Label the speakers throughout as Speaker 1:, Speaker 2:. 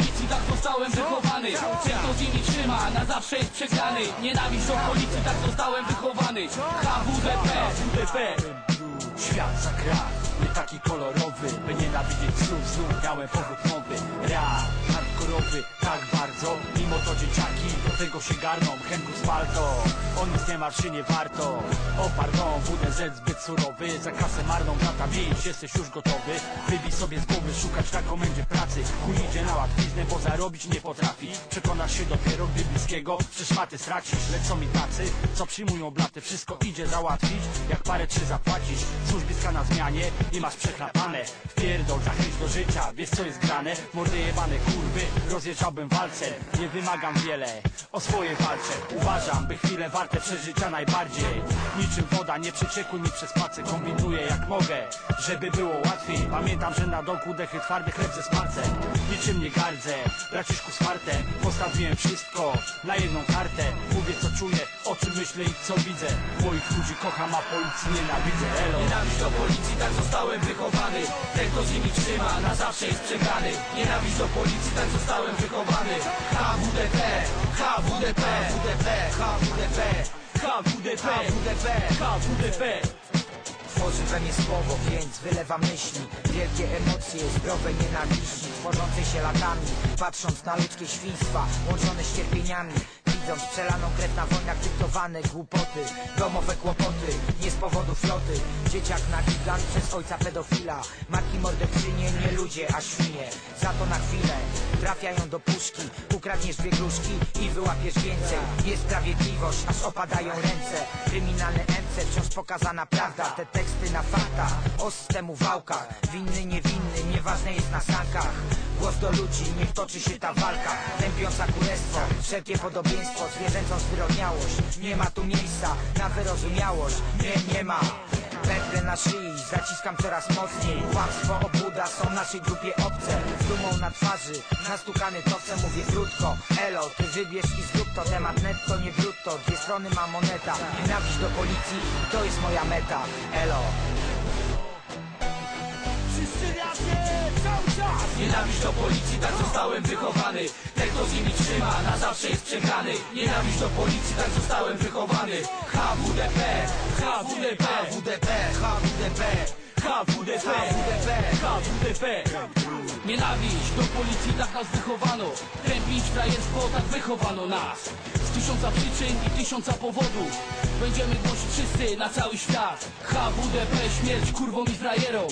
Speaker 1: okolicy tak zostałem wychowany. Cięto z nimi trzyma, na zawsze jest przegrany. Nienawiść do okolicy tak zostałem wychowany. HWDP
Speaker 2: Świat za krat, nie taki kolorowy. By nienawidzieć znów, znów miałem powód mowy tak bardzo. Mimo to dzieciaki do tego się garną. Henku z palto, o nic nie marszy nie warto. O pardon, WDZ zbyt surowy Za kasę marną brata mieć, jesteś już gotowy. Wybij sobie z głowy, szukać na komendzie pracy. Chuj idzie na łatwiznę, bo zarobić nie potrafi. Przekonasz się dopiero, gdy bliskiego Przeszmaty stracisz, lecą mi tacy Co przyjmują blaty, wszystko idzie załatwić Jak parę czy zapłacić Służbiska na zmianie i masz przechlapane. Wpierdol, zachęć do życia, wiesz co jest grane? Mordy jebane kurwy, rozjeżdżałbym walcem Nie wymagam wiele, o swoje walczę Uważam, by chwile warte przeżycia najbardziej. Niczym woda, nie przeciekuj mi przez palce Kombinuję jak mogę, żeby było łatwiej. Pamiętam, że na dołku dechy twardy chleb ze smalcem. Niczym nie gardzę, braciszku z fartem Postawiłem wszystko na jedną kartę. Mówię co czuję, o czym myślę i co widzę. Moich ludzi kocham, a policji nienawidzę. Elo.
Speaker 1: Nienawiść do policji, tak zostałem wychowany. Ten kto z nimi trzyma, na zawsze jest przegrany Nienawiść do policji, tak zostałem wychowany. HWDP, HWDP, HWDP, HWDP HWDP, HWDP, HWDP
Speaker 3: Tworzy we mnie słowo, więc wylewam myśli. Wielkie emocje, zdrowe nienawiści Tworzącej się latami, patrząc na ludzkie świństwa Łączone z cierpieniami Widząc przelaną krew na wojnach dyktowane głupoty Domowe kłopoty, nie z powodu floty. Dzieciak na gigant przez ojca pedofila Matki morderczynie, nie ludzie, a świnie. Za to na chwilę trafiają do puszki Ukradniesz dwie gruszki i wyłapiesz więcej. Niesprawiedliwość, aż opadają ręce. Kryminalne MC, wciąż pokazana prawda. Te teksty na faktach, o systemu wałkach. Winny, niewinny, nieważne jest na sankach. Głos do ludzi, niech toczy się ta walka. Tępiąca kurestwo, wszelkie podobieństwo Zwierzęcą zwyrodniałość. Nie ma tu miejsca na wyrozumiałość. Nie, nie ma. Pętlę na szyi, zaciskam coraz mocniej. Kłamstwo, obłuda są naszej grupie obce. Z dumą na twarzy, nastukany to co mówię krótko. Elo, ty wybierz i zrób to. Temat netto, nie brutto, dwie strony ma moneta. Nienawiść do policji, to jest moja meta. Elo.
Speaker 2: Wszyscy razem,
Speaker 1: Nienawiść do policji, tak zostałem wychowany. Ten kto z nimi trzyma, na zawsze jest przegrany. Nienawiść do policji, tak zostałem wychowany. HWDP, HWDP, HWDP, HWDP HWDP, HWDP, Nienawiść do policji, tak nas wychowano. Tępić frajerstwo, tak wychowano nas. Z tysiąca przyczyn i tysiąca powodów. Będziemy głosić wszyscy na cały świat. HWDP, śmierć kurwom i frajerom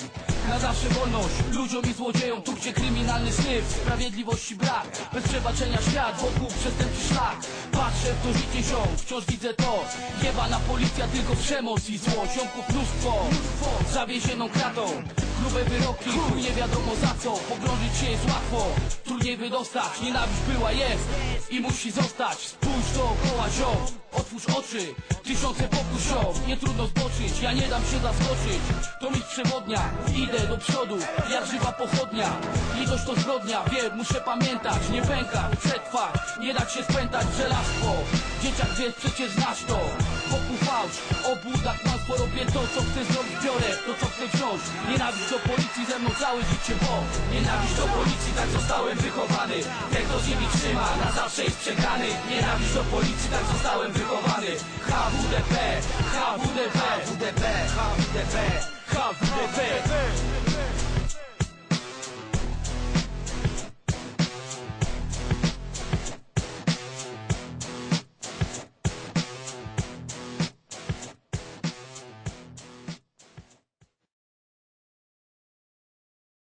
Speaker 1: na zawsze wolność. Ludziom i złodziejom Tu gdzie kryminalny syf, sprawiedliwości brak. Bez przebaczenia świat, wokół przestępczy szlak. Patrzę w to życie ziom, wciąż widzę to. Jebana policja, tylko przemoc i zło Ziomków mnóstwo, zawiezioną kratą. Grube wyroki, chuj nie wiadomo za co. Pogrążyć się jest łatwo, trudniej wydostać Nienawiść była, jest. I musi zostać. Spójrz dookoła ziom, otwórz oczy Tysiące pokus nie trudno zboczyć Ja nie dam się zaskoczyć, to mi przewodnia Idę do przodu, jak żywa pochodnia. Litość to zbrodnia, wiem, muszę pamiętać. Nie pękać, przetrwać, nie dać się spętać. Żelastwo, dzieciak wiesz, przecież znasz to? Wokół fałsz, obłuda, kłamstwo Robię to, co chcę zrobić, biorę to, co chcę wziąć. Nienawiść do policji ze mną całe życie, bo Nienawiść do policji, tak zostałem wychowany. Ten, kto z nimi trzyma, na uciekany Nienawiść do policji, tak zostałem wychowany HWDP, HWDP, HWDP, HWDP, HWDP, HWDP.